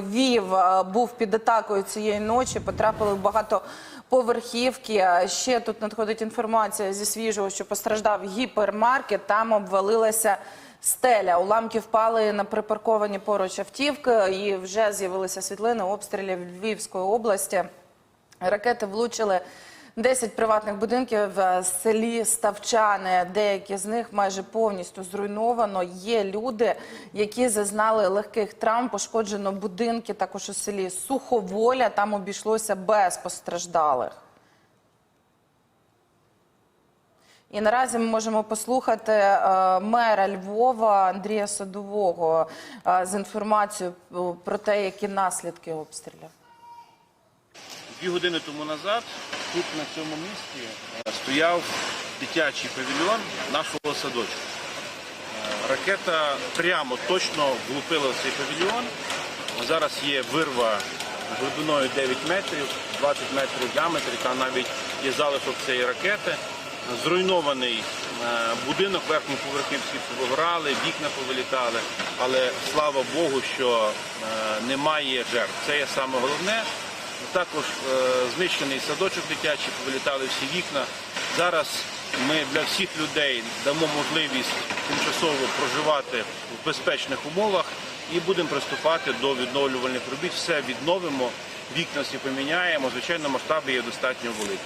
Львів е, був під атакою цієї ночі. Потрапили в багато. Поверхівки Ще тут надходить інформація зі свіжого, що постраждав гіпермаркет. Там обвалилася стеля. Уламки впали на припарковані поруч автівки. І вже з'явилися світлини обстрілів Львівської області. Ракети влучили 10 приватних будинків в селі Ставчани. Деякі з них майже повністю зруйновано. Є люди, які зазнали легких травм. Пошкоджено будинки також у селі Суховоля. Там обійшлося без постраждалих. І наразі ми можемо послухати е, мера Львова Андрія Садового е, з інформацією про те, які наслідки обстрілів. Дві години тому назад тут на цьому місці е, стояв дитячий павільйон нашого садочку. Е, Ракета прямо точно влупила в цей павільйон. Зараз є вирва глибиною 9 метрів, 20 метрів діаметрі, там навіть є залишок цієї ракети. Зруйнований е, будинок верхніх поверхів всі вікна повилітали, але слава Богу, що немає жертв. Це є саме головне. Також е, знищений садочок дитячий, повилітали всі вікна. Зараз ми для всіх людей дамо можливість тимчасово проживати в безпечних умовах і будемо приступати до відновлювальних робіт. Все відновимо, вікна всі поміняємо. Звичайно, масштаби є достатньо великі.